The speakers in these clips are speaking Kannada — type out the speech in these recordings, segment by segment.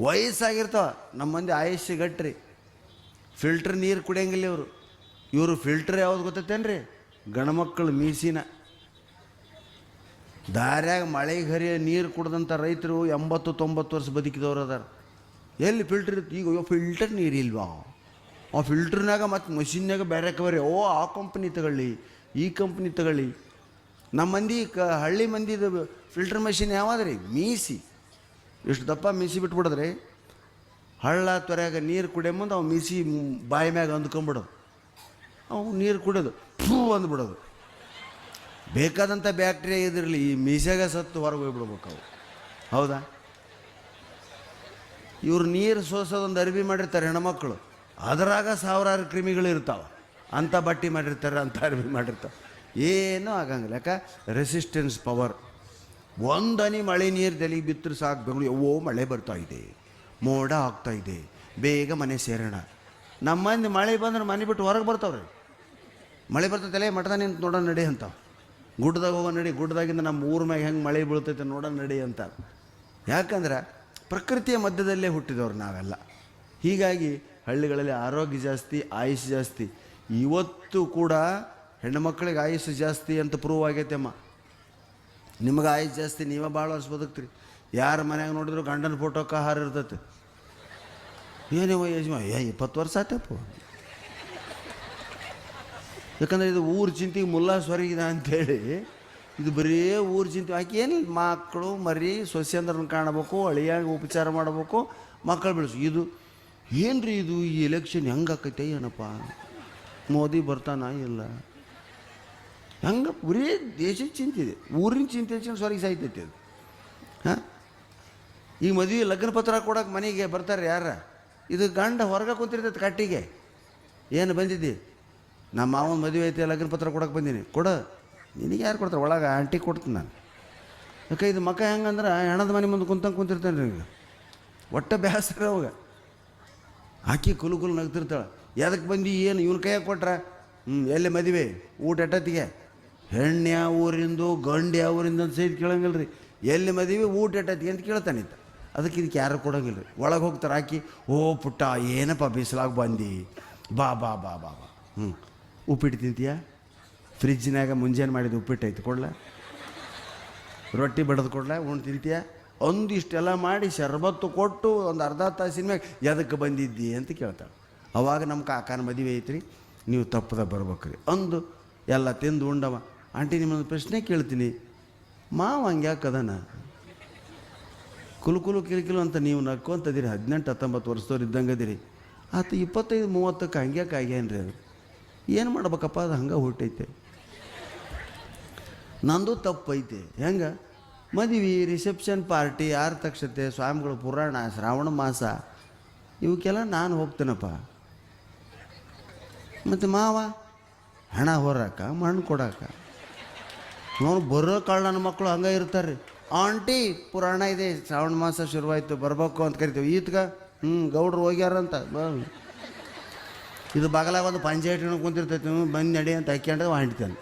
ವಯಸ್ಸಾಗಿರ್ತಾವ. ನಮ್ಮ ಮಂದಿ ಆಯುಷ್ಯ ಗಟ್ರಿ. ಫಿಲ್ಟ್ರ್ ನೀರು ಕುಡಿಯಂಗಿಲ್ಲ ಇವರು. ಇವರು ಫಿಲ್ಟ್ರ್ ಯಾವ್ದು ಗೊತ್ತೈತೇನ್ರಿ? ಗಣಮಕ್ಕಳು ಮೀಸಿನ. ದಾರ್ಯಾಗ ಮಳೆಗೆ ಹರಿಯ ನೀರು ಕುಡ್ದಂಥ ರೈತರು ಎಂಬತ್ತು ತೊಂಬತ್ತು ವರ್ಷ ಬದುಕಿದವ್ರು ಅದಾರ. ಎಲ್ಲಿ ಫಿಲ್ಟರ್ ಇತ್ತು ಈಗ ಅಯ್ಯೋ, ಫಿಲ್ಟರ್ ನೀರು ಇಲ್ವಾ? ಆ ಫಿಲ್ಟ್ರ್ನಾಗ ಮತ್ತು ಮಷಿನ್ನಾಗ ಬೇರೆ ಕವರಿ. ಓ, ಆ ಕಂಪ್ನಿ ತಗೊಳ್ಳಿ, ಈ ಕಂಪ್ನಿ ತಗೊಳ್ಳಿ. ನಮ್ಮ ಮಂದಿ ಕ ಹಳ್ಳಿ ಮಂದಿದು ಫಿಲ್ಟರ್ ಮಷಿನ್ ಯಾವಾದ್ರಿ? ಮೀಸಿ. ಇಷ್ಟು ದಪ್ಪ ಮೀಸಿ ಬಿಟ್ಬಿಡಿದ್ರಿ ಹಳ್ಳ ತೊರೆಯಾಗ ನೀರು ಕುಡಿಯ ಮುಂದೆ ಅವು ಮೀಸಿ ಬಾಯಿ ಮ್ಯಾಗ ಅಂದ್ಕೊಂಬಿಡೋದು. ಅವು ನೀರು ಕುಡಿಯೋದು, ಫೂ ಅಂದ್ಬಿಡೋದು. ಬೇಕಾದಂಥ ಬ್ಯಾಕ್ಟೀರಿಯಾ ಇದಿರಲಿ ಈ ಮೀಸೆಗೆ ಸತ್ತು ಹೊರಗೆ ಹೋಗ್ಬಿಡ್ಬೇಕು ಅವು. ಹೌದಾ? ಇವ್ರು ನೀರು ಸೋಸೋದೊಂದು ಅರಿವಿ ಮಾಡಿರ್ತಾರೆ ಹೆಣ್ಮಕ್ಳು. ಅದರಾಗ ಸಾವಿರಾರು ಕ್ರಿಮಿಗಳು ಇರ್ತಾವೆ. ಅಂಥ ಬಟ್ಟೆ ಮಾಡಿರ್ತಾರೆ ಅಂಥ ಅರಿವಿ ಮಾಡಿರ್ತಾವೆ. ಏನೂ ಆಗಂಗಿಲ್ಲ. ಯಾಕೆ? ರೆಸಿಸ್ಟೆನ್ಸ್ ಪವರ್ ಒಂದು ಹನಿ ಮಳೆ ನೀರು ತಲೆಗೆ ಬಿತ್ತರು ಸಾಕು ಬೆಂಗಳೂರು. ಯಾವೋ ಮಳೆ ಬರ್ತಾ ಇದೆ. ಮೋಡ ಆಗ್ತಾ ಇದೆ. ಬೇಗ ಮನೆ ಸೇರೋಣ. ನಮ್ಮ ಮಂದಿ ಮಳೆ ಬಂದ್ರೆ ಮನೆ ಬಿಟ್ಟು ಹೊರಗೆ ಬರ್ತಾವ್ರಿ. ಮಳೆ ಬರ್ತೈತಲ್ಲ ಮಠದ ನಿಂತು ನೋಡೋಣ ನಡಿ ಅಂತ. ಗುಡ್ಡದಾಗ ಹೋಗೋ ನಡಿ. ಗುಡ್ಡದಾಗಿಂದ ನಮ್ಮ ಊರ ಮ್ಯಾಗ ಹೆಂಗೆ ಮಳೆ ಬೀಳ್ತೈತೆ ನೋಡೋಣ ನಡಿ ಅಂತ. ಯಾಕಂದ್ರೆ ಪ್ರಕೃತಿಯ ಮಧ್ಯದಲ್ಲೇ ಹುಟ್ಟಿದವ್ರು ನಾವೆಲ್ಲ. ಹೀಗಾಗಿ ಹಳ್ಳಿಗಳಲ್ಲಿ ಆರೋಗ್ಯ ಜಾಸ್ತಿ, ಆಯುಷ್ ಜಾಸ್ತಿ. ಇವತ್ತು ಕೂಡ ಹೆಣ್ಣು ಮಕ್ಕಳಿಗೆ ಆಯುಷ್ ಜಾಸ್ತಿ ಅಂತ ಪ್ರೂವ್ ಆಗೈತೆ ಅಮ್ಮ. ನಿಮಗೆ ಆಯ್ತು ಜಾಸ್ತಿ, ನೀವೇ ಭಾಳ ವರ್ಷ ಬದುಕ್ತೀರಿ. ಯಾರ ಮನ್ಯಾಗ ನೋಡಿದ್ರು ಗಂಡನ ಫೋಟೋಕ್ಕೆ ಆಹಾರ ಇರ್ತೈತೆ. ಏನಿವ ಯಜಮ ಏ, ಇಪ್ಪತ್ತು ವರ್ಷ ಆತಪ್ಪ. ಯಾಕಂದರೆ ಇದು ಊರು ಚಿಂತೆ ಮುಲ್ಲಾ ಸ್ವರಿಗಿದ ಅಂತೇಳಿ, ಇದು ಬರೀ ಊರು ಚಿಂತೆ. ಆಕೆ ಏನು ಮಕ್ಕಳು ಮರಿ ಸೊಸೆಂದ್ರನ್ನ ಕಾಣಬೇಕು, ಅಳಿಯಾಗ ಉಪಚಾರ ಮಾಡಬೇಕು ಮಕ್ಕಳು ಬೆಳೆಸು ಇದು ಏನ್ರಿ ಇದು ಈ ಎಲೆಕ್ಷನ್ ಹೆಂಗೆ ಆಕೈತೆ ಏನಪ್ಪ? ಮೋದಿ ಬರ್ತಾನ ಇಲ್ಲ? ಹೆಂಗೆ ಬರೀ ದೇಶದ ಚಿಂತೆ ಇದೆ. ಊರಿನ ಚಿಂತೆ ಹಚ್ಕೊಂಡು ಸ್ವರ್ಗ ಸಾಯ್ತೈತೆ ಅದು. ಹಾಂ? ಈಗ ಮದುವೆ ಲಗ್ನ ಪತ್ರ ಕೊಡೋಕೆ ಮನೆಗೆ ಬರ್ತಾರೆ ಯಾರ? ಇದು ಗಂಡ ಹೊರಗೆ ಕುಂತಿರ್ತೈತೆ ಕಟ್ಟಿಗೆ. ಏನು ಬಂದಿದ್ದಿ? ನಮ್ಮ ಮಾವನ ಮದುವೆ ಐತೆ, ಲಗ್ನ ಪತ್ರ ಕೊಡೋಕೆ ಬಂದೀನಿ. ಕೊಡು. ನಿನಗೆ ಯಾರು ಕೊಡ್ತಾರೆ? ಒಳಗೆ ಆಂಟಿ ಕೊಡ್ತೀನಿ ನಾನು. ಯಾಕೆ ಇದು ಮಕ್ಕ ಹೆಂಗಂದ್ರೆ ಹೆಣದ ಮನೆ ಮುಂದೆ ಕುಂತಂಗೆ ಕುಂತಿರ್ತಾನೆ ರೀ ಒಟ್ಟ ಬೇಸರ ಅವಾಗ. ಆಕಿ ಕುಲು ಕುಲು ನಗ್ತಿರ್ತಾಳೆ. ಎದಕ್ಕೆ ಬಂದು, ಏನು ಇವನ ಕೈಯಾಗೆ ಕೊಟ್ರ? ಹ್ಞೂ ಎಲ್ಲಿ ಮದುವೆ? ಊಟ ಎಟ್ಟತ್ತಿಗೆ? ಹೆಣ್ಣು ಯಾವ ಊರಿಂದು, ಗಂಡು ಯಾವ ಊರಿಂದ ಅಂತ ಸಹಿತ ಕೇಳಂಗಿಲ್ಲ ರೀ ಎಲ್ಲಿ ಮದುವೆ, ಊಟ ಇಟ್ಟೈತಿ ಅಂತ ಕೇಳ್ತಾನಿತ್ತ ಅದಕ್ಕೆ ಇದಕ್ಕೆ ಯಾರು ಕೊಡೋಂಗಿಲ್ಲ ರೀ ಒಳಗೆ ಹೋಗ್ತಾರೆ ಹಾಕಿ ಓ ಪುಟ್ಟ, ಏನಪ್ಪ ಬಿಸಿಲಾಗಿ ಬಂದು? ಬಾ ಬಾ ಬಾ ಬಾ ಬಾ. ಹ್ಞೂ ಉಪ್ಪಿಟ್ಟು ತಿಂತೀಯ? ಫ್ರಿಜ್ನಾಗ ಮುಂಜಾನೆ ಮಾಡಿದ ಉಪ್ಪಿಟ್ಟು ಐತೆ ಕೊಡ್ಲ? ರೊಟ್ಟಿ ಬಡದು ಕೊಡ್ಲ? ಉಣ್ಣು ತಿಂತೀಯ? ಒಂದಿಷ್ಟೆಲ್ಲ ಮಾಡಿ ಶರ್ಬತ್ತು ಕೊಟ್ಟು ಒಂದು ಅರ್ಧ ತಾಸಿನ ಮ್ಯಾಗ ಎದಕ್ಕೆ ಬಂದಿದ್ದಿ ಅಂತ ಕೇಳ್ತಾಳೆ. ಅವಾಗ ನಮ್ಮ ಕಾಕನ ಮದುವೆ ಐತ್ರಿ. ನೀವು ತಪ್ಪದ ಬರ್ಬೇಕ್ರಿ. ಅಂದು ಎಲ್ಲ ತಿಂದು ಉಂಡವ. ಆಂಟಿ ನಿಮ್ಮೊಂದು ಪ್ರಶ್ನೆ ಕೇಳ್ತೀನಿ. ಮಾವ ಹಂಗ್ಯಾಕೆ ಅದಾನ? ಕುಲು ಕುಲು ಕಿಲು ಅಂತ ನೀವು ನಕ್ಕೊಂತದಿರಿ. ಹದಿನೆಂಟು, ಹತ್ತೊಂಬತ್ತು ವರ್ಷದವ್ರು ಇದ್ದಂಗೆ ಅದಿರಿ. ಆತ ಇಪ್ಪತ್ತೈದು, ಮೂವತ್ತಕ್ಕೆ ಹಂಗ್ಯಾಕೆ ರೀ ಅದು? ಏನು ಮಾಡ್ಬೇಕಪ್ಪ, ಅದು ಹಂಗೆ ಹುಟ್ಟೈತೆ. ನಂದು ತಪ್ಪೈತೆ. ಹೆಂಗೆ? ಮದುವೆ ರಿಸೆಪ್ಷನ್ ಪಾರ್ಟಿ ಆರ್ತಕ್ಷತೆ ಸ್ವಾಮಿಗಳ ಪುರಾಣ, ಶ್ರಾವಣ ಮಾಸ, ಇವಕ್ಕೆಲ್ಲ ನಾನು ಹೋಗ್ತೇನಪ್ಪ. ಮತ್ತು ಮಾವ, ಹಣ ಹೊರಕ, ಮಣ್ಣು ಕೊಡಾಕ. ನೋಡು, ಬರೋ ಕಾಳು ನನ್ನ ಮಕ್ಕಳು ಹಂಗೆ ಇರ್ತಾರೆ. ಆಂಟಿ, ಪುರಾಣ ಇದೆ, ಶ್ರಾವಣ ಮಾಸ ಶುರುವಾಯಿತು, ಬರಬೇಕು ಅಂತ ಕರಿತೀವಿ. ಈತ್ಗ ಹ್ಞೂ ಗೌಡ್ರು ಹೋಗ್ಯಾರಂತ ಇದು ಬಗಲಾಗ ಒಂದು ಪಂಚಾಯತ್ ಕುಂತಿರ್ತೈತಿ ಬಂದು ನಡಿ ಅಂತ ಹಾಕ್ಯಂಡ್ರೆ ಹೊಂಟ್ತಾನೆ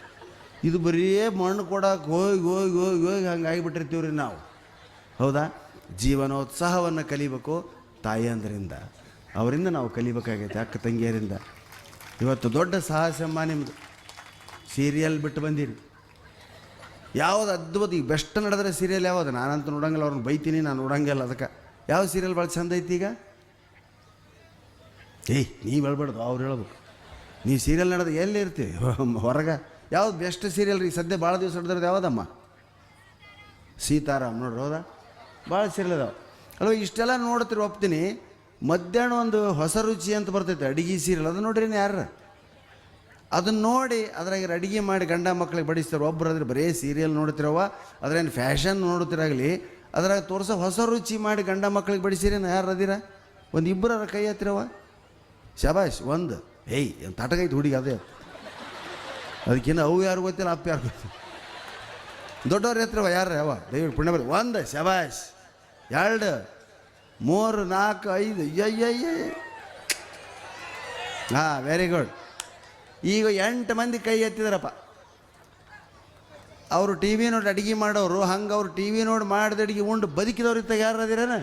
ಇದು ಬರೀ ಮಣ್ಣು ಕೊಡೋಕೆ ಹೋಗಿ ಹೋಗಿ ಹೋಗಿ ಹೋಗಿ ಹಂಗೆ ಆಗಿಬಿಟ್ಟಿರ್ತೀವಿ ರೀ ನಾವು. ಹೌದಾ? ಜೀವನೋತ್ಸಾಹವನ್ನು ಕಲಿಬೇಕು ತಾಯಿಯಂದ್ರಿಂದ. ಅವರಿಂದ ನಾವು ಕಲಿಬೇಕಾಗೈತೆ, ಅಕ್ಕ ತಂಗಿಯರಿಂದ. ಇವತ್ತು ದೊಡ್ಡ ಸಾಹಸಮ್ಮ ನಿಮ್ಮದು ಸೀರಿಯಲ್ ಬಿಟ್ಟು ಬಂದೀರಿ. ಯಾವ್ದು ಅದ್ಭುತ ಈಗ ಬೆಸ್ಟ್ ನಡೆದ್ರೆ ಸೀರಿಯಲ್ ಯಾವುದು? ನಾನಂತೂ ನೋಡಂಗಿಲ್ಲ, ಅವ್ರನ್ನ ಬೈತೀನಿ, ನಾನು ನೋಡಂಗಿಲ್ಲ ಅದಕ್ಕೆ. ಯಾವ ಸೀರಿಯಲ್ ಭಾಳ ಚಂದ ಐತಿ ಈಗ? ಏಯ್, ನೀವು ಹೇಳ್ಬಾರ್ದು, ಅವ್ರು ಹೇಳ್ಬೇಕು. ನೀ ಸೀರಿಯಲ್ ನಡೆದು ಎಲ್ಲಿ ಇರ್ತೀವಿ ಹೊರಗೆ. ಯಾವ್ದು ಬೆಸ್ಟ್ ಸೀರಿಯಲ್ ರೀ? ಸದ್ಯ ಭಾಳ ದಿವಸ ನಡೆದ್ರದ್ದು ಯಾವುದಮ್ಮ? ಸೀತಾರಾಮ್ ನೋಡ್ರಿ, ಹೌದಾ? ಭಾಳ ಸೀರಿಯಲ್ ಅದಾವೆ. ಅಲ್ವ ಇಷ್ಟೆಲ್ಲ ನೋಡ್ತೀರಿ, ಒಪ್ತೀನಿ. ಮಧ್ಯಾಹ್ನ ಒಂದು ಹೊಸ ರುಚಿ ಅಂತ ಬರ್ತೈತೆ, ಅಡಿಗೆ ಸೀರಿಯಲ್ ಅದು ನೋಡ್ರಿ ಯಾರು ಅದನ್ನ ನೋಡಿ ಅದ್ರಾಗ ಅಡುಗೆ ಮಾಡಿ ಗಂಡ ಮಕ್ಕಳಿಗೆ ಬಡಿಸ್ತಾರೆ. ಒಬ್ಬರು ಅದ್ರ ಬರೀ ಸೀರಿಯಲ್ ನೋಡ್ತಿರವ ಅದ್ರೇನು ಫ್ಯಾಷನ್ ನೋಡ್ತಿರಾಗಲಿ, ಅದ್ರಾಗ ತೋರಿಸೋ ಹೊಸ ರುಚಿ ಮಾಡಿ ಗಂಡ ಮಕ್ಕಳಿಗೆ ಬಡಿಸಿರೇನು ಯಾರು ಅದಿರ? ಒಂದು ಇಬ್ಬರ ಕೈ ಹತ್ತಿರವ ಶಬಾಷ್, ಒಂದು. ಏಯ್ ತಟಗೈತೆ ಹುಡುಗಿ ಅದೇ. ಅದಕ್ಕಿನ್ನ ಅವು ಯಾರು ಗೊತ್ತಿಲ್ಲ, ಅಪ್ಪ ಯಾರು ಗೊತ್ತಿಲ್ಲ. ದೊಡ್ಡವ್ರ ಹತ್ರವ ಯಾರು ಯಾವ ದಯವಿಟ್ಟು ಪುಣ್ಯ ಒಂದು, ಶಬಾಷ್. ಎರಡು, ಮೂರು, ನಾಲ್ಕು, ಐದು. ಅಯ್ಯಯ್ಯ ಹಾಂ ವೆರಿ ಗುಡ್ ಈಗ ಎಂಟು ಮಂದಿ ಕೈ ಎತ್ತಿದಾರಪ್ಪ. ಅವರು ಟಿ ವಿ ನೋಡಿ ಅಡುಗೆ ಮಾಡೋರು, ಹಂಗೆ ಅವ್ರು ಟಿ ವಿ ನೋಡಿ ಮಾಡಿದ ಅಡುಗೆ ಉಂಡು ಬದುಕಿದವ್ರು ಇತ್ತ ಯಾರು ಅದಿರೇನ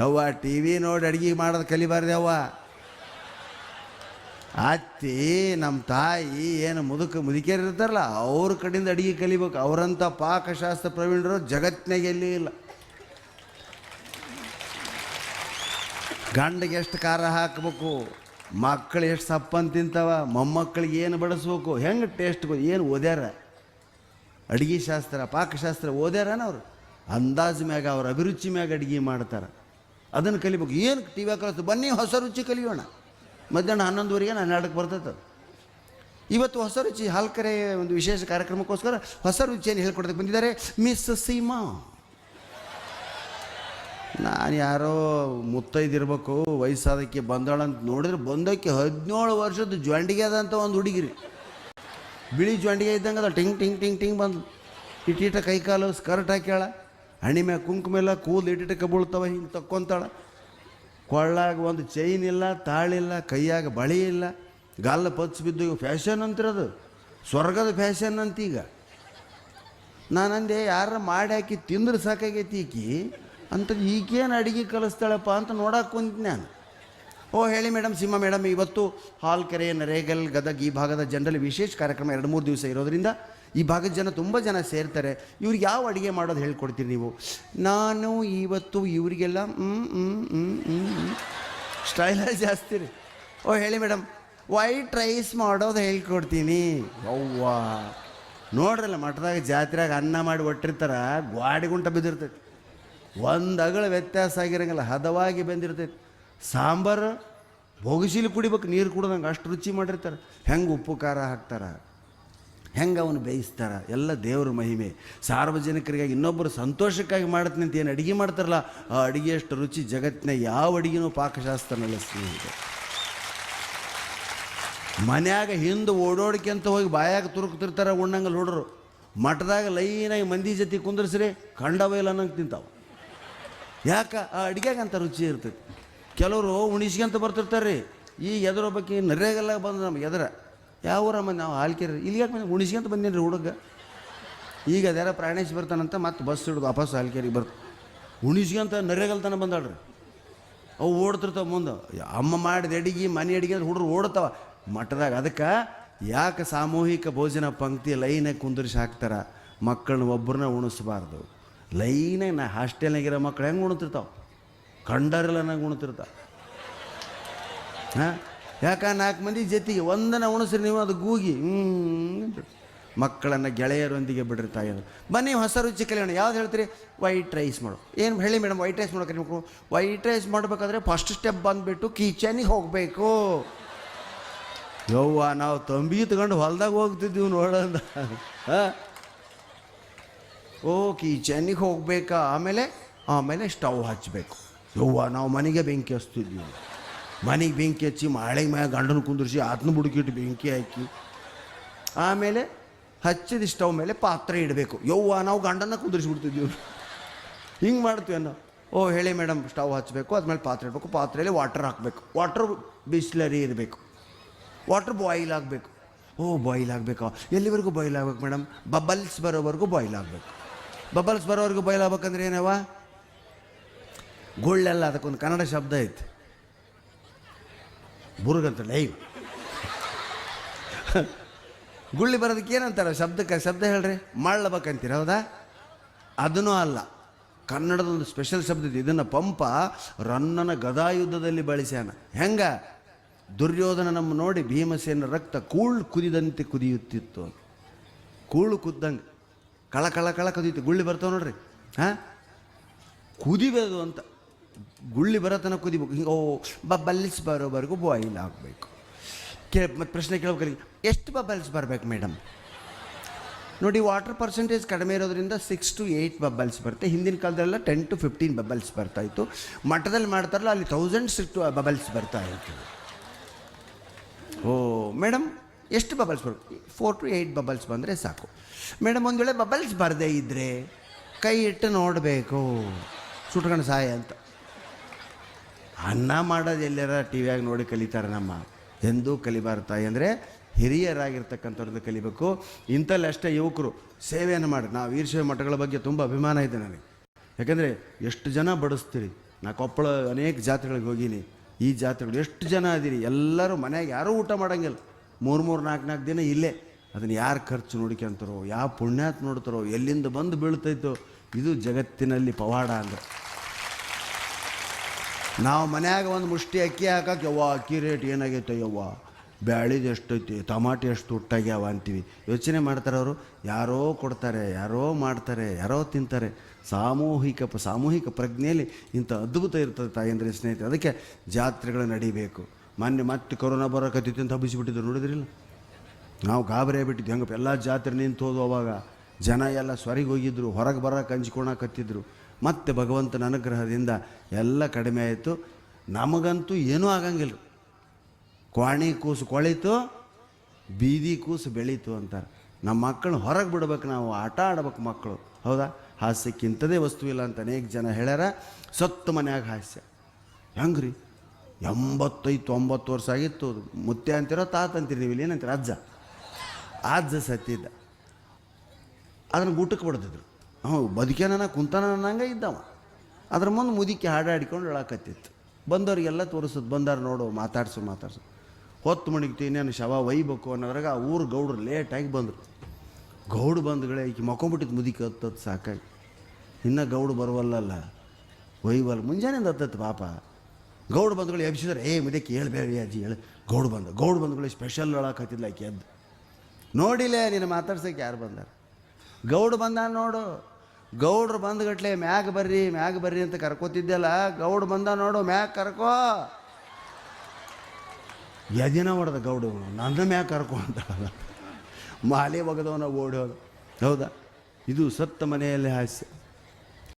ಯವ್ವ, ಟಿ ವಿ ನೋಡಿ ಅಡುಗೆ ಮಾಡೋದು ಕಲಿಬಾರ್ದು ಯವ್ವ. ಅತ್ತಿ ನಮ್ಮ ತಾಯಿ ಏನು ಮುದುಕ ಮುದುಕಿಯರು ಇರ್ತಾರಲ್ಲ ಅವ್ರ ಕಡೆಯಿಂದ ಅಡುಗೆ ಕಲಿಬೇಕು. ಅವರಂಥ ಪಾಕಶಾಸ್ತ್ರ ಪ್ರವೀಣರು ಜಗತ್ತಿನಾಗ ಎಲ್ಲಿ ಇಲ್ಲ. ಗಂಡಿಗೆ ಎಷ್ಟು ಖಾರ ಹಾಕಬೇಕು ಮಕ್ಕಳು ಎಷ್ಟು ಸಪ್ಪನ್ ತಿಂತಾವ, ಮೊಮ್ಮಕ್ಕಳಿಗೆ ಏನು ಬಡಿಸ್ಬೇಕು, ಹೆಂಗೆ ಟೇಸ್ಟ್ ಏನು ಓದ್ಯಾರ? ಅಡುಗೆ ಶಾಸ್ತ್ರ, ಪಾಕಶಾಸ್ತ್ರ ಓದ್ಯಾರನ ಅವರು? ಅಂದಾಜು ಮ್ಯಾಗ, ಅವ್ರ ಅಭಿರುಚಿ ಮ್ಯಾಗ ಅಡುಗೆ ಮಾಡ್ತಾರೆ. ಅದನ್ನು ಕಲಿಬೇಕು. ಏನು ಟಿ ವಿ ಕಲಿಸ್ತು ಬನ್ನಿ ಹೊಸ ರುಚಿ ಕಲಿಯೋಣ. ಮಧ್ಯಾಹ್ನ ಹನ್ನೊಂದುವರೆಗೆ ನಾನು ಎರಡಕ್ಕೆ ಬರ್ತೈತೆ ಇವತ್ತು ಹೊಸ ರುಚಿ, ಹಾಲ್ಕರೆ ಒಂದು ವಿಶೇಷ ಕಾರ್ಯಕ್ರಮಕ್ಕೋಸ್ಕರ ಹೊಸ ರುಚಿಯನ್ನು ಹೇಳ್ಕೊಡೋದಕ್ಕೆ ಬಂದಿದ್ದಾರೆ ಮಿಸ್ ಸೀಮಾ. ನಾನು ಯಾರೋ ಮುತ್ತೈದಿರ್ಬೇಕು ವಯಸ್ಸಾದಕ್ಕೆ ಬಂದಾಳಂತ ನೋಡಿದ್ರೆ ಬಂದಕ್ಕೆ ಹದಿನೇಳು ವರ್ಷದ ಜ್ವಂಡಿಗೆ ಅದಂತ ಒಂದು ಹುಡುಗಿರಿ. ಬಿಳಿ ಜ್ವಂಡಿಗೆ ಇದ್ದಂಗೆ ಅದ ಟಿಂಗ್ ಟಿಂಗ್ ಟಿಂಗ್ ಟಿಂಗ್ ಬಂದು ಇಟ್ಟಿಟ ಕೈಕಾಲು ಸ್ಕರ್ಟ್ ಹಾಕ್ಯಾಳ, ಹಣಿ ಮ್ಯಾಗ ಕುಂಕುಮೆಲ್ಲ ಕೂದಲು ಇಟ್ಟಿಟ ಬೀಳ್ತಾವ ಹಿಂಗೆ ತಕ್ಕೊಂತಾಳ. ಕೊಳ್ಳಾಗ ಒಂದು ಚೈನ್ ಇಲ್ಲ ತಾಳಿಲ್ಲ ಕೈಯಾಗ ಬಳಿ ಇಲ್ಲ, ಗಾಲ್ಲ ಪಚ್ಚ ಬಿದ್ದು ಫ್ಯಾಷನ್ ಅಂತಿರೋದು ಸ್ವರ್ಗದ ಫ್ಯಾಷನ್ ಅಂತ ಈಗ. ನಾನಂದೆ ಯಾರ ಮಾಡಿ ಹಾಕಿ ತಿಂದ್ರೆ ಸಾಕಾಗೈತಿ ಈಕಿ ಅಂತ ಈಗೇನು ಅಡುಗೆ ಕಲಿಸ್ತಾಳಪ್ಪ ಅಂತ ನೋಡಕ್ಕೆ ಕುಂತ ನಾನು. ಓ, ಹೇಳಿ ಮೇಡಮ್ ಸಿಂಹ ಮೇಡಮ್ ಇವತ್ತು ಹಾಲ್, ಕೆರೆ, ನರೇಗಲ್, ಗದಗ, ಈ ಭಾಗದ ಜನರಲ್ಲಿ ವಿಶೇಷ ಕಾರ್ಯಕ್ರಮ ಎರಡು, ಮೂರು ದಿವಸ ಇರೋದರಿಂದ ಈ ಭಾಗದ ಜನ ತುಂಬ ಜನ ಸೇರ್ತಾರೆ. ಇವ್ರಿಗೆ ಯಾವ ಅಡುಗೆ ಮಾಡೋದು ಹೇಳ್ಕೊಡ್ತೀರಿ ನೀವು? ನಾನು ಇವತ್ತು ಇವರಿಗೆಲ್ಲ ಸ್ಟೈಲೇ ಜಾಸ್ತಿ ರೀ. ಓ, ಹೇಳಿ ಮೇಡಮ್ ವೈಟ್ ರೈಸ್ ಮಾಡೋದು ಹೇಳ್ಕೊಡ್ತೀನಿ. ಅವ್ವ ನೋಡ್ರಲ್ಲ, ಮಠದಾಗ ಜಾತ್ರೆಯಾಗ ಅನ್ನ ಮಾಡಿ ಒಟ್ಟಿರ್ತಾರ ಗ್ವಾಡಿ ಗುಂಟ ಬಿದ್ದಿರ್ತೈತಿ. ಒಂದು ಅಗಳ ವ್ಯತ್ಯಾಸ ಆಗಿರಂಗಿಲ್ಲ, ಹದವಾಗಿ ಬಂದಿರ್ತೈತಿ. ಸಾಂಬಾರು ಬೊಗಸಿಲಿ ಕುಡಿಬೇಕು, ನೀರು ಕುಡ್ದಂಗೆ ಅಷ್ಟು ರುಚಿ ಮಾಡಿರ್ತಾರೆ. ಹೆಂಗೆ ಉಪ್ಪು ಖಾರ ಹಾಕ್ತಾರೆ? ಹೆಂಗೆ ಅವನು ಬೇಯಿಸ್ತಾರ? ಎಲ್ಲ ದೇವ್ರ ಮಹಿಮೆ. ಸಾರ್ವಜನಿಕರಿಗಾಗಿ ಇನ್ನೊಬ್ಬರು ಸಂತೋಷಕ್ಕಾಗಿ ಮಾಡುತ್ತೆ ಅಂತ ಏನು ಅಡುಗೆ ಮಾಡ್ತಾರಲ್ಲ, ಆ ಅಡುಗೆ ಅಷ್ಟು ರುಚಿ ಜಗತ್ತಿನ ಯಾವ ಅಡುಗೆನೂ ಪಾಕಶಾಸ್ತ್ರ ಇದೆ ಮನ್ಯಾಗ ಹಿಂದೆ ಅಂತ ಹೋಗಿ ಬಾಯಾಗ ತುರುಕ್ತಿರ್ತಾರೆ ಉಣ್ಣಂಗಲ್ಲಿ ಹುಡ್ರು ಮಠದಾಗ ಲೈನಾಗಿ ಮಂದಿ ಜೊತೆ ಕುಂದರ್ಸ್ರಿ ಕಂಡವ ಇಲ್ಲ ಅನ್ನಂಗೆ ತಿಂತಾವ. ಯಾಕ? ಆ ಅಡುಗೆಗೆ ಅಂತ ರುಚಿ ಇರ್ತೈತಿ. ಕೆಲವರು ಉಣಿಸ್ಕೊಂತ ಬರ್ತಿರ್ತಾರೆ ರೀ ಈ ಎದುರ ಬಗ್ಗೆ ನರೇಗೆಲ್ಲ ಬಂದು ನಮ್ಗೆ ಎದುರ. ಯಾವ ಊರಮ್ಮ ನಾವು ಹಾಲ್ಕೆರೆ? ಇಲ್ಲಿ ಯಾಕೆ ಬಂದು ಉಣಿಸ್ಕೊಂತ ಬಂದೇನಿ ರೀ ಹುಡುಗ. ಈಗ ಅದ್ಯಾರ ಪ್ರಾಣೇಶ್ ಬರ್ತಾನಂತ ಮತ್ತೆ ಬಸ್ ಹಿಡಿದು ವಾಪಸ್ ಹಾಲ್ಕೆರಿಗೆ ಬರ್ತ. ಉಣಿಸ್ಕೊಂತ ನರೇಗಲ್ ತನ ಬಂದಾಳ್ರಿ. ಅವು ಓಡ್ತಿರ್ತಾವ ಮುಂದೆ. ಅಮ್ಮ ಮಾಡಿದ ಅಡಿಗೆ, ಮನೆ ಅಡಿಗೆ ಅಂತ ಹುಡುಗರು ಓಡ್ತಾವ. ಮಠದಾಗ ಅದಕ್ಕೆ ಯಾಕೆ ಸಾಮೂಹಿಕ ಭೋಜನ ಪಂಕ್ತಿ ಲೈನಾಗ ಕುಂದ್ರಿಸಿ ಹಾಕ್ತಾರ? ಮಕ್ಕಳನ್ನ ಒಬ್ಬರನ್ನ ಉಣಿಸ್ಬಾರ್ದು. ಲೈನಾಗಿ ನಾ ಹಾಸ್ಟೆಲ್ನಾಗಿರೋ ಮಕ್ಳು ಹೆಂಗೆ ಉಣ್ತಿರ್ತಾವೆ? ಕಂಡರಿಲ್ಲ ನಂಗೆ ಉಣ್ತಿರ್ತಾವೆ. ಹಾಂ? ಯಾಕ ನಾಲ್ಕು ಮಂದಿ ಜೊತೆಗೆ ಒಂದನ ಉಣಿಸ್ರಿ ನೀವು ಅದು ಗೂಗಿ. ಹ್ಞೂ ಮಕ್ಕಳನ್ನು ಗೆಳೆಯರೊಂದಿಗೆ ಬಿಡ್ರಿ ತಾಯಿಯರು ಬನ್ನಿ ಹೊಸ ರುಚಿ ಕಲಿಯೋಣ. ಯಾವ್ದು ಹೇಳ್ತೀರಿ? ವೈಟ್ ರೈಸ್ ಮಾಡು. ಏನು ಹೇಳಿ ಮೇಡಮ್ ವೈಟ್ ರೈಸ್ ಮಾಡೋಕೆ ನಿಮ್ಗೆ ವೈಟ್ ರೈಸ್ ಮಾಡಬೇಕಾದ್ರೆ ಫಸ್ಟ್ ಸ್ಟೆಪ್ ಬಂದುಬಿಟ್ಟು ಕಿಚನಿಗೆ ಹೋಗಬೇಕು. ಯವ್ವ, ನಾವು ತಂಬಿ ತಗೊಂಡು ಹೊಲ್ದಾಗ ಹೋಗ್ತಿದ್ದೀವಿ ನೋಡೋದ ಹಾಂ? ಓ ಕಿಚನಿಗೆ ಹೋಗ್ಬೇಕಾ? ಆಮೇಲೆ ಆಮೇಲೆ ಸ್ಟವ್ ಹಚ್ಚಬೇಕು ಯವ್ವ, ನಾವು ಮನೆಗೆ ಬೆಂಕಿ ಹಚ್ತಿದ್ವಿ. ಮನೆಗೆ ಬೆಂಕಿ ಹಚ್ಚಿ ಮಾಳೆ ಮ್ಯಾಗ ಗಂಡನ ಕುಂದಿರಿಸಿ ಆತನ ಬುಡುಕಿಟ್ಟು ಬೆಂಕಿ ಹಾಕಿ, ಆಮೇಲೆ ಹಚ್ಚಿದ ಸ್ಟವ್ ಮೇಲೆ ಪಾತ್ರೆ ಇಡಬೇಕು. ಯವ್ವ, ನಾವು ಗಂಡನ ಕುಂದಿರಿಸ್ಬಿಡ್ತಿದ್ವಿ ಹಿಂಗೆ ಮಾಡ್ತೀವಿ ಅನ್ನೋ. ಓ, ಹೇಳಿ ಮೇಡಮ್ ಸ್ಟವ್ ಹಚ್ಚಬೇಕು ಅದ್ಮೇಲೆ ಪಾತ್ರೆ ಇಡಬೇಕು. ಪಾತ್ರೆಯಲ್ಲಿ ವಾಟರ್ ಹಾಕಬೇಕು. ವಾಟರ್ ಬಿಸ್ಲರಿ ಇರಬೇಕು. ವಾಟರ್ ಬಾಯ್ಲ್ ಆಗಬೇಕು. ಓ ಬಾಯ್ಲ್ ಆಗಬೇಕು? ಎಲ್ಲಿವರೆಗೂ ಬಾಯ್ಲ್ ಆಗಬೇಕು ಮೇಡಮ್? ಬಬಲ್ಸ್ ಬರೋವರೆಗೂ ಬಾಯ್ಲ್ ಆಗಬೇಕು. ಬಬಲ್ಸ್ ಬರೋವರೆಗೂ ಬಯಲಾಗಬೇಕಂದ್ರೆ ಏನವ ಗುಳ್ಳೆಲ್ಲ ಅದಕ್ಕೊಂದು ಕನ್ನಡ ಶಬ್ದ ಐತೆ. ಬುರುಗಂತ ಲೈವ್ ಗುಳ್ಳಿ ಬರೋದಕ್ಕೆ ಏನಂತಾರೆ ಶಬ್ದಕ್ಕೆ, ಶಬ್ದ ಹೇಳ್ರಿ. ಮಾಡ್ಲಬೇಕಂತೀರ ಹೌದಾ? ಅದನ್ನೂ ಅಲ್ಲ. ಕನ್ನಡದ ಒಂದು ಸ್ಪೆಷಲ್ ಶಬ್ದ ಇದೆ. ಇದನ್ನು ಪಂಪ ರನ್ನನ ಗದಾಯುದ್ಧದಲ್ಲಿ ಬಳಸ್ಯಾನ. ಹೆಂಗ? ದುರ್ಯೋಧನ ನಮ್ಮ ನೋಡಿ ಭೀಮಸೇನ ರಕ್ತ ಕೂಳು ಕುದಿದಂತೆ ಕುದಿಯುತ್ತಿತ್ತು. ಕೂಳು ಕುದ್ದಂಗೆ. ಕಳ ಕಳ ಕಳ ಕದೀತು ಗುಳ್ಳಿ ಬರ್ತಾವೆ ನೋಡ್ರಿ. ಹಾಂ? ಕುದಿಬೇಕು ಅಂತ. ಗುಳ್ಳಿ ಬರೋತನ ಕುದಿಬೇಕು. ಹಿಂಗೆ, ಓ ಬಬ್ಬಲ್ಸ್ ಬರೋವರೆಗೂ ಬಾಯಿಲ್ ಆಗಬೇಕು. ಕೇ ಮತ್ತು ಪ್ರಶ್ನೆ ಕೇಳ್ಬೇಕು ಎಷ್ಟು ಬಬಲ್ಸ್ ಬರಬೇಕು ಮೇಡಮ್ ನೋಡಿ ವಾಟರ್ ಪರ್ಸೆಂಟೇಜ್ ಕಡಿಮೆ ಇರೋದ್ರಿಂದ ಸಿಕ್ಸ್ ಟು ಏಯ್ಟ್ ಬಬಲ್ಸ್ ಬರುತ್ತೆ. ಹಿಂದಿನ ಕಾಲದಲ್ಲೆಲ್ಲ ಟೆನ್ ಟು ಫಿಫ್ಟೀನ್ ಬಬಲ್ಸ್ ಬರ್ತಾ ಇತ್ತು. ಮಠದಲ್ಲಿ ಮಾಡ್ತಾರಲ್ಲ, ಅಲ್ಲಿ ಥೌಸಂಡ್ಸ್ ಟು ಬಬಲ್ಸ್ ಬರ್ತಾ ಇತ್ತು. ಓ ಮೇಡಮ್ ಎಷ್ಟು ಬಬಲ್ಸ್ ಬರುತ್ತೆ ಫೋರ್ ಟು ಏಯ್ಟ್ ಬಬಲ್ಸ್ ಬಂದರೆ ಸಾಕು. ಮೇಡಮ್ ಒಂದು ವೇಳೆ ಬಬಲ್ಸ್ ಬರದೇ ಇದ್ದರೆ ಕೈ ಇಟ್ಟು ನೋಡಬೇಕು. ಸುಟ್ಕೊಂಡು ಸಾಯ ಅಂತ. ಅನ್ನ ಮಾಡೋದು ಎಲ್ಲರ ಟಿ ವಿಯಾಗಿ ನೋಡಿ ಕಲಿತಾರೆ ನಮ್ಮ. ಎಂದೂ ಕಲಿಬಾರ ತಾಯಿ. ಅಂದರೆ ಹಿರಿಯರಾಗಿರ್ತಕ್ಕಂಥವ್ರದ್ದು ಕಲಿಬೇಕು. ಇಂಥಲ್ಲಿ ಅಷ್ಟೇ ಯುವಕರು ಸೇವೆಯನ್ನು ಮಾಡಿ. ನಾವು ವೀರಶೈವ ಮಠಗಳ ಬಗ್ಗೆ ತುಂಬ ಅಭಿಮಾನ ಇದೆ ನನಗೆ. ಯಾಕೆಂದರೆ ಎಷ್ಟು ಜನ ಬಡಿಸ್ತೀರಿ? ನಾ ಕೊಪ್ಪಳ ಅನೇಕ ಜಾತ್ರೆಗಳಿಗೆ ಹೋಗೀನಿ. ಈ ಜಾತ್ರೆಗಳು ಎಷ್ಟು ಜನ ಅದೀರಿ ಎಲ್ಲರೂ ಮನೆಯಾಗ ಯಾರೂ ಊಟ ಮಾಡಂಗಿಲ್ಲ. ಮೂರು ಮೂರು ನಾಲ್ಕು ನಾಲ್ಕು ದಿನ ಇಲ್ಲೇ. ಅದನ್ನು ಯಾರು ಖರ್ಚು ನೋಡ್ಕೊಂತಾರೋ, ಯಾವ ಪುಣ್ಯಾತ್ ನೋಡ್ತಾರೋ, ಎಲ್ಲಿಂದ ಬಂದು ಬೀಳ್ತೈತೋ, ಇದು ಜಗತ್ತಿನಲ್ಲಿ ಪವಾಡ ಅಂದ್ರೆ ನಾವು ಮನ್ಯಾಗ ಒಂದು ಮುಷ್ಟಿ ಅಕ್ಕಿ ಹಾಕಕ್ಕೆ ಯವ್ವ, ಅಕ್ಕಿ ರೇಟ್ ಏನಾಗೈತೆ ಯವ್ವ? ಬ್ಯಾಳಿದು ಎಷ್ಟೈತಿ, ಟಮಾಟಿ ಎಷ್ಟು ಹುಟ್ಟಾಗ್ಯಾವ ಅಂತೀವಿ. ಯೋಚನೆ ಮಾಡ್ತಾರೆ ಅವರು, ಯಾರೋ ಕೊಡ್ತಾರೆ, ಯಾರೋ ಮಾಡ್ತಾರೆ, ಯಾರೋ ತಿಂತಾರೆ. ಸಾಮೂಹಿಕ ಸಾಮೂಹಿಕ ಪ್ರಜ್ಞೆಯಲ್ಲಿ ಇಂಥ ಅದ್ಭುತ ಇರ್ತದೆ ತಾಯಂದ್ರೆ ಸ್ನೇಹಿತರೆ. ಅದಕ್ಕೆ ಜಾತ್ರೆಗಳು ನಡಿಬೇಕು. ಮೊನ್ನೆ ಮತ್ತೆ ಕೊರೋನಾ ಬರೋಕತ್ತಿತ್ತು ಅಂತ ಹಬ್ಬಿಸಿಬಿಟ್ಟಿದ್ರು, ನೋಡಿದ್ರಿಲ್ಲ? ನಾವು ಗಾಬರಿ ಆಗಿಬಿಟ್ಟಿದ್ವಿ ಹೆಂಗಪ್ಪ, ಎಲ್ಲ ಜಾತ್ರೆ ನಿಂತು ಹೋದ್ವು ಅವಾಗ. ಜನ ಎಲ್ಲ ಸ್ವರಿಗೆ ಹೋಗಿದ್ರು, ಹೊರಗೆ ಬರೋಕೆ ಹಂಚ್ಕೊಳಕತ್ತಿದ್ರು ಮತ್ತೆ ಭಗವಂತನ ಅನುಗ್ರಹದಿಂದ ಎಲ್ಲ ಕಡಿಮೆ ಆಯಿತು. ನಮಗಂತೂ ಏನೂ ಆಗಂಗಿಲ್ಲ. ಕ್ವಾಣಿ ಕೂಸು ಕೊಳಿತು, ಬೀದಿ ಕೂಸು ಬೆಳೀತು ಅಂತಾರೆ. ನಮ್ಮ ಮಕ್ಕಳನ್ನ ಹೊರಗೆ ಬಿಡ್ಬೇಕು ನಾವು, ಆಟ ಆಡ್ಬೇಕು ಮಕ್ಕಳು. ಹೌದಾ? ಹಾಸ್ಯಕ್ಕಿಂತದೇ ವಸ್ತು ಇಲ್ಲ ಅಂತ ಅನೇಕ ಜನ ಹೇಳ್ಯಾರ. ಸತ್ತು ಮನ್ಯಾಗ ಹಾಸ್ಯ. ಹೆಂಗ್ರಿ? ಎಂಬತ್ತೈದು ತೊಂಬತ್ತು ವರ್ಷ ಆಗಿತ್ತು. ಮುತ್ತೆ ಅಂತಿರೋ ತಾತ ಅಂತೀರಿ ನೀವು ಇಲ್ಲಿ ಏನಂತೀರ ಅಜ್ಜ ಅಜ್ಜ ಸತ್ತಿದ್ದ ಅದನ್ನು ಊಟಕ್ಕೆ ಬಿಡ್ತಿದ್ರು ಹ್ಞೂ ಬದುಕೇನ ಕುಂತಾನ ಅನ್ನಂಗೆ ಇದ್ದವ. ಅದ್ರ ಮುಂದೆ ಮುದುಕಿ ಹಾಡಾಡಿಕೊಂಡು ಹೇಳಕತ್ತಿತ್ತು. ಬಂದವರಿಗೆಲ್ಲ ತೋರಿಸೋದು, ಬಂದಾರ ನೋಡು, ಮಾತಾಡ್ಸು ಮಾತಾಡ್ಸು. ಹೊತ್ತು ಮಣಿಗ್ತು, ಇನ್ನೇನು ಶವ ಒಯ್ಬೇಕು ಅನ್ನೋದ್ರಾಗ ಆ ಊರು ಗೌಡ್ರು ಲೇಟಾಗಿ ಬಂದರು. ಗೌಡು ಬಂದ್ಗಳೇ, ಈಕೆ ಮಕ್ಕೊಂಬಿಟ್ಟಿದ್ದು ಮುದುಕಿ ಹತ್ತತ್ತು ಸಾಕಾಗಿ. ಇನ್ನೂ ಗೌಡು ಬರುವಲ್ಲಲ್ಲ. ಒಯ್ವಲ್ಲ ಮುಂಜಾನೆಯಿಂದ ಹತ್ತತ್ತು ಪಾಪ. ಗೌಡು ಬಂಧುಗಳು ಎಬ್ಸಿದ್ರೆ ಏ ಮುದಕ್ಕೆ ಹೇಳ್ಬೇಡಿ ಅಜ್ಜಿ, ಹೇಳಿ. ಗೌಡ ಬಂದ ಗೌಡ ಬಂಧುಗಳು ಸ್ಪೆಷಲ್ ಹೇಳಕತ್ತಿದ್ಲ ಆಕೆ ಎದ್ದು? ನೋಡಿಲೇ ನೀನು ಮಾತಾಡ್ಸೋಕೆ ಯಾರು ಬಂದಾರ? ಗೌಡ ಬಂದ ನೋಡು, ಗೌಡ್ರು ಬಂದ್ಗಟ್ಲೆ ಮ್ಯಾಗ ಬರ್ರಿ ಮ್ಯಾಗ ಬರ್ರಿ ಅಂತ ಕರ್ಕೋತಿದ್ದೆಲ್ಲ, ಗೌಡ ಬಂದ ನೋಡು, ಮ್ಯಾಗ ಕರ್ಕೋ. ಎದಿನ ಹೊಡೆದ ಗೌಡು ನನ್ನ ಮ್ಯಾಗ ಕರ್ಕೋ ಅಂತ ಮಾಲೆ ಒಗದವನ ಓಡೋದು. ಹೌದಾ? ಇದು ಸತ್ತ ಮನೆಯಲ್ಲಿ ಹಾಸ್ಯ.